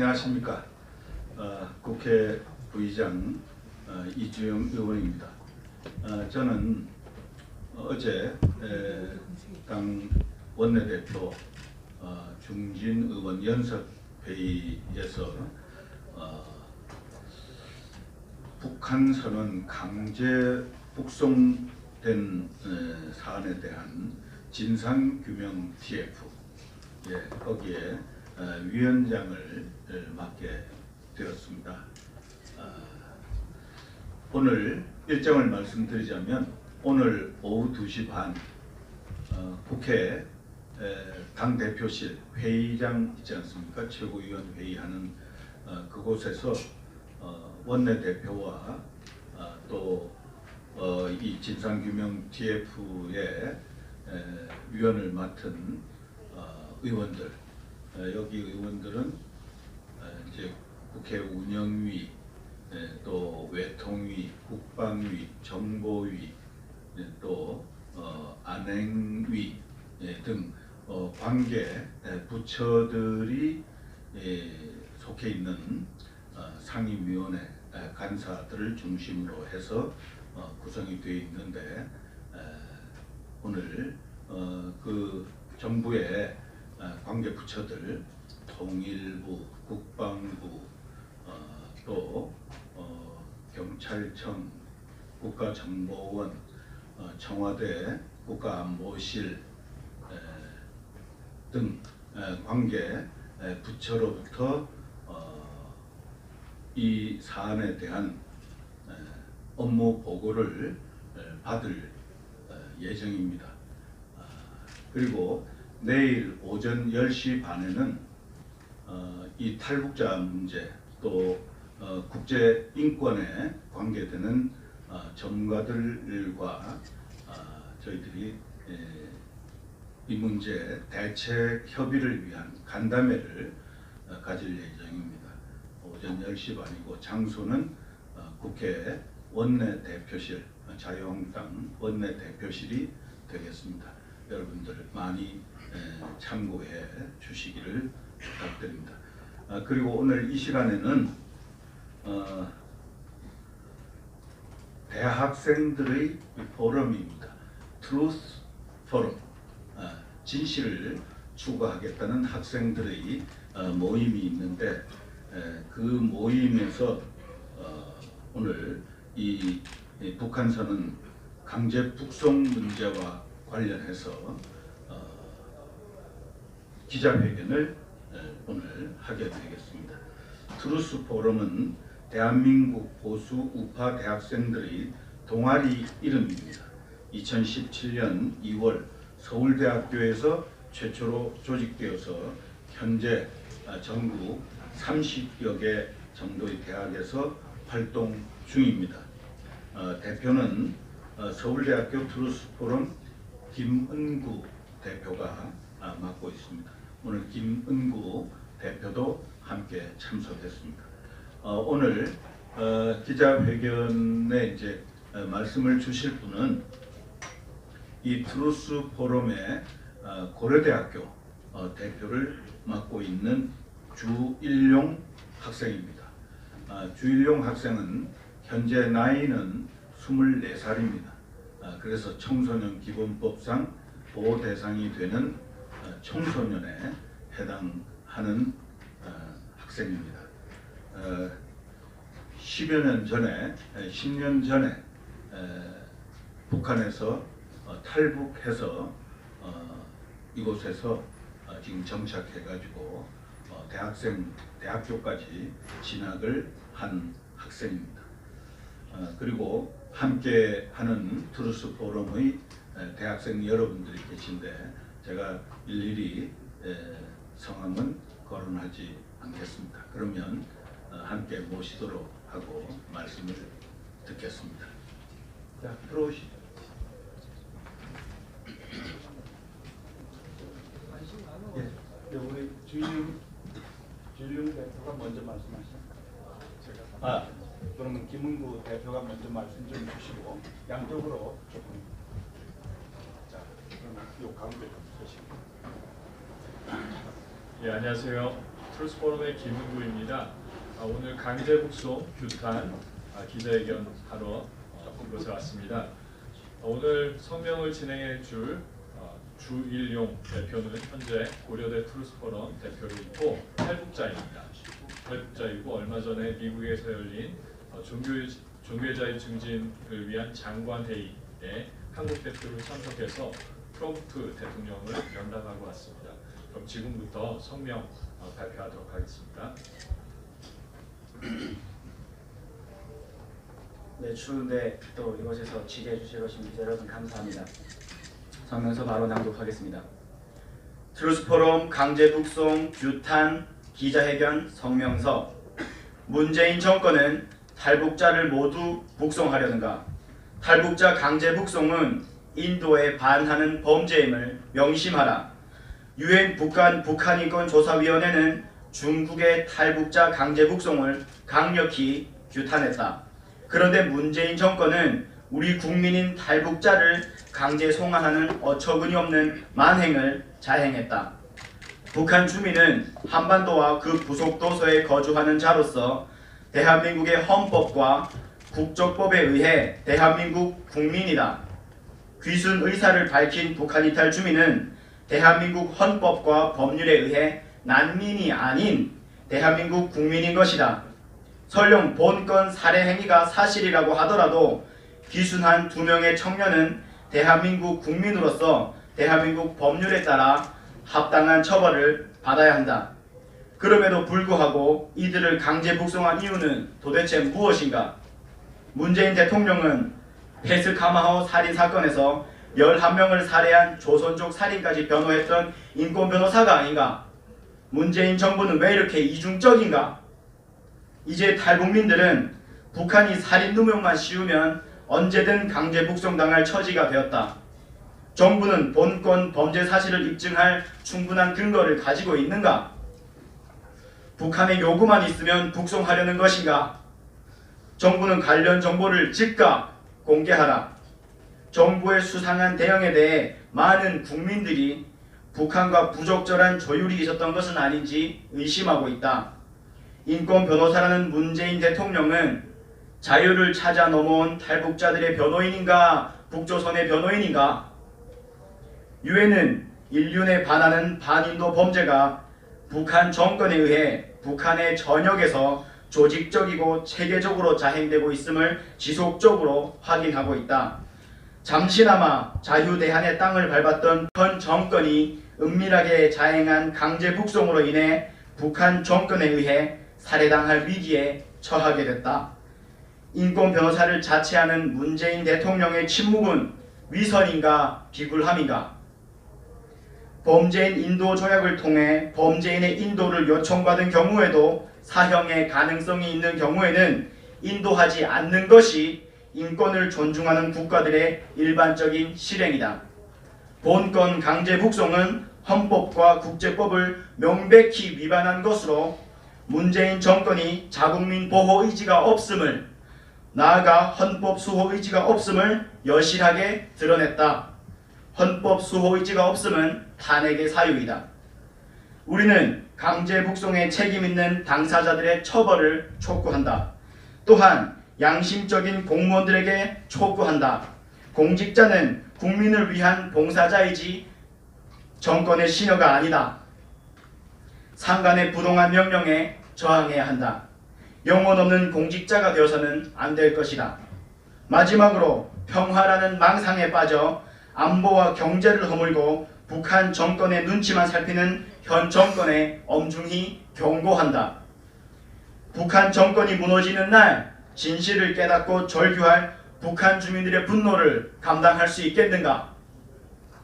안녕하십니까. 어, 국회 부의장 어, 이주영 의원입니다. 어, 저는 어제 에, 당 원내대표 어, 중진 의원 연석 회의에서 어, 북한 선언 강제 북송된 에, 사안에 대한 진상 규명 TF 예, 거기에 어, 위원장을 어, 맡게 되었습니다. 아, 오늘 일정을 말씀드리자면 오늘 오후 2시 반 어, 국회 에, 당 대표실 회의장 있지 않습니까? 최고위원 회의하는 어, 그곳에서 어, 원내 대표와 어, 또이 진상규명 TF의 에, 위원을 맡은 어, 의원들 어, 여기 의원들은 어, 이제 국회 운영위 예, 또 외통위, 국방위, 정보위, 예, 또 어, 안행위 예, 등 어, 관계 예, 부처들이 예, 속해 있는 어, 상임위원회 예, 간사들을 중심으로 해서 어, 구성이 되어 있는데 에, 오늘 어, 그 정부의 어, 관계 부처들 통일부, 국방부, 어, 또 어, 경찰청, 국가정보원, 어, 청와대, 국가안보실 에, 등 에, 관계 에, 부처로부터 어, 이 사안에 대한 에, 업무 보고를 에, 받을 어, 예정입니다. 아, 그리고 내일 오전 10시 반에는 어, 이 탈북자 문제 또 어, 국제 인권에 관계되는 어, 전문가들과 어, 저희들이 에, 이 문제 대책 협의를 위한 간담회를 어, 가질 예정입니다. 오전 10시 반이고 장소는 어, 국회 원내 대표실 어, 자유한국당 원내 대표실이 되겠습니다. 여러분들 많이 에, 참고해 주시기를 부탁드립니다. 아, 그리고 오늘 이 시간에는 어, 대학생들의 이 포럼입니다. 트루스 포럼 아, 진실을 추구하겠다는 학생들의 어, 모임이 있는데 에, 그 모임에서 어, 오늘 이, 이 북한선은 강제 북송 문제와 관련해서 어, 기자회견을 에, 오늘 하게 되겠습니다. 트루스 포럼은 대한민국 보수 우파 대학생들의 동아리 이름입니다. 2017년 2월 서울대학교에서 최초로 조직되어서 현재 아, 전국 30여 개 정도의 대학에서 활동 중입니다. 어, 대표는 어, 서울대학교 트루스 포럼 김은구 대표가 아, 맡고 있습니다. 오늘 김은구 대표도 함께 참석했습니다. 어, 오늘 어, 기자회견에 이제 어, 말씀을 주실 분은 이 트루스 포럼의 어, 고려대학교 어, 대표를 맡고 있는 주일용 학생입니다. 아, 주일용 학생은 현재 나이는 24살입니다. 아, 그래서 청소년 기본법상 보호 대상이 되는 어, 청소년에 해당하는 어, 학생입니다. 어, 10여 년 전에, 에, 10년 전에 에, 북한에서 어, 탈북해서 어, 이곳에서 어, 지금 정착해가지고 어, 대학생 대학교까지 진학을 한 학생입니다. 어, 그리고 함께하는 트루스 포럼의 에, 대학생 여러분들이 계신데 제가 일일이 에, 성함은 거론하지 않겠습니다. 그러면 어, 함께 모시도록 하고 말씀을 듣겠습니다. 자 들어오시죠. 예, 네, 우리 주인 주인 대표가 먼저 말씀하시죠. 아, 그러면 김은구 대표가 먼저 말씀 좀 주시고 양쪽으로 조금. 자, 그러면 요 가운데 좀 서시고. 예, 안녕하세요. 트루스포럼의 김은구입니다. 아, 오늘 강제 북송 규탄 아, 기자회견 하러 이곳에 왔습니다. 아, 오늘 성명을 진행해 줄 아, 주일용 대표는 현재 고려대 트루스포럼 대표로 있고 탈북자입니다. 탈북자이고 얼마 전에 미국에서 열린 어, 종교 종교자의 증진을 위한 장관 회의에 한국 대표로 참석해서 트럼프 대통령을 면담하고 왔습니다. 그럼 지금부터 성명 어, 발표하도록 하겠습니다. 네, 추운데 또 이곳에서 지게 해주실 것입니다. 여러분 감사합니다. 성명서 바로 낭독하겠습니다. 트루스포럼 강제 북송 규탄 기자회견 성명서 문재인 정권은 탈북자를 모두 북송하려는가? 탈북자 강제 북송은 인도에 반하는 범죄임을 명심하라. 유엔 북한 북한인권조사위원회는 중국의 탈북자 강제 북송을 강력히 규탄했다. 그런데 문재인 정권은 우리 국민인 탈북자를 강제 송환하는 어처구니 없는 만행을 자행했다. 북한 주민은 한반도와 그 부속 도서에 거주하는 자로서 대한민국의 헌법과 국적법에 의해 대한민국 국민이다. 귀순 의사를 밝힌 북한 이탈 주민은 대한민국 헌법과 법률에 의해 난민이 아닌 대한민국 국민인 것이다. 설령 본건 살해 행위가 사실이라고 하더라도 귀순한 두 명의 청년은 대한민국 국민으로서 대한민국 법률에 따라 합당한 처벌을 받아야 한다. 그럼에도 불구하고 이들을 강제 북송한 이유는 도대체 무엇인가? 문재인 대통령은 베스 카마호 살인 사건에서 11명을 살해한 조선족 살인까지 변호했던 인권 변호사가 아닌가? 문재인 정부는 왜 이렇게 이중적인가? 이제 탈북민들은 북한이 살인 누명만 씌우면 언제든 강제 북송당할 처지가 되었다. 정부는 본건 범죄 사실을 입증할 충분한 근거를 가지고 있는가? 북한의 요구만 있으면 북송하려는 것인가? 정부는 관련 정보를 즉각 공개하라. 정부의 수상한 대응에 대해 많은 국민들이 북한과 부적절한 조율이 있었던 것은 아닌지 의심하고 있다. 인권 변호사라는 문재인 대통령은 자유를 찾아 넘어온 탈북자들의 변호인인가 북조선의 변호인인가 유엔은 인륜에 반하는 반인도 범죄가 북한 정권에 의해 북한의 전역에서 조직적이고 체계적으로 자행되고 있음을 지속적으로 확인하고 있다. 잠시나마 자유대한의 땅을 밟았던 현 정권이 은밀하게 자행한 강제 북송으로 인해 북한 정권에 의해 살해당할 위기에 처하게 됐다. 인권 변호사를 자체하는 문재인 대통령의 침묵은 위선인가 비굴함인가? 범죄인 인도 조약을 통해 범죄인의 인도를 요청받은 경우에도 사형의 가능성이 있는 경우에는 인도하지 않는 것이 인권을 존중하는 국가들의 일반적인 실행이다. 본건 강제 북송은 헌법과 국제법을 명백히 위반한 것으로 문재인 정권이 자국민 보호 의지가 없음을 나아가 헌법 수호 의지가 없음을 여실하게 드러냈다. 헌법 수호 의지가 없음은 탄핵의 사유이다. 우리는 강제 북송에 책임 있는 당사자들의 처벌을 촉구한다. 또한 양심적인 공무원들에게 촉구한다. 공직자는 국민을 위한 봉사자이지 정권의 신여가 아니다. 상간의 부동한 명령에 저항해야 한다. 영혼 없는 공직자가 되어서는 안 될 것이다. 마지막으로 평화라는 망상에 빠져 안보와 경제를 허물고 북한 정권의 눈치만 살피는 현 정권에 엄중히 경고한다. 북한 정권이 무너지는 날 진실을 깨닫고 절규할 북한 주민들의 분노를 감당할 수 있겠는가?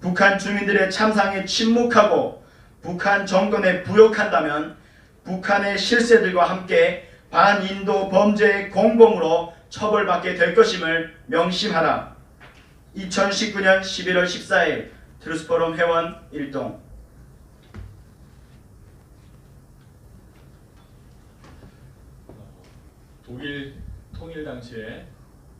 북한 주민들의 참상에 침묵하고 북한 정권에 부역한다면 북한의 실세들과 함께 반인도 범죄의 공범으로 처벌받게 될 것임을 명심하라. 2019년 11월 14일 트루스포럼 회원 일동 독일 통일 당시에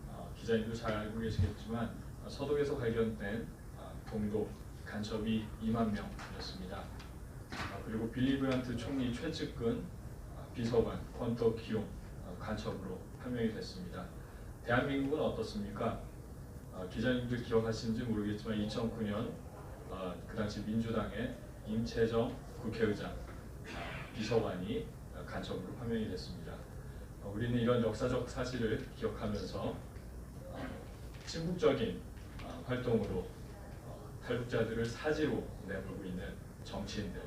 어, 기자님도 잘 알고 계시겠지만 어, 서독에서 발견된 어, 동독 간첩이 2만 명이었습니다. 아, 그리고 빌리 브란트 총리 최측근 아, 비서관 권터 기용 아, 간첩으로 판명이 됐습니다. 대한민국은 어떻습니까? 아, 기자님들 기억하시는지 모르겠지만 2009년 아, 그 당시 민주당의 임채정 국회의장 아, 비서관이 아, 간첩으로 판명이 됐습니다. 어, 우리는 이런 역사적 사실을 기억하면서 어, 친국적인 어, 활동으로 어, 탈북자들을 사지로 내몰고 있는 정치인들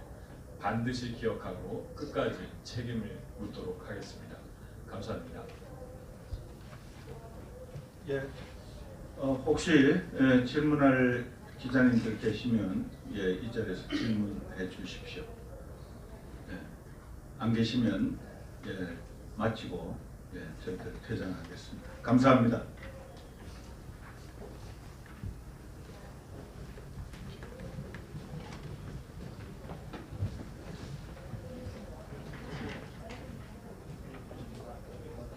반드시 기억하고 끝까지 책임을 묻도록 하겠습니다. 감사합니다. 예. 어, 혹시 예, 질문할 기자님들 계시면 예, 이 자리에서 질문해 주십시오. 예. 안 계시면 예, 마치고 예, 저희들 퇴장하겠습니다. 감사합니다.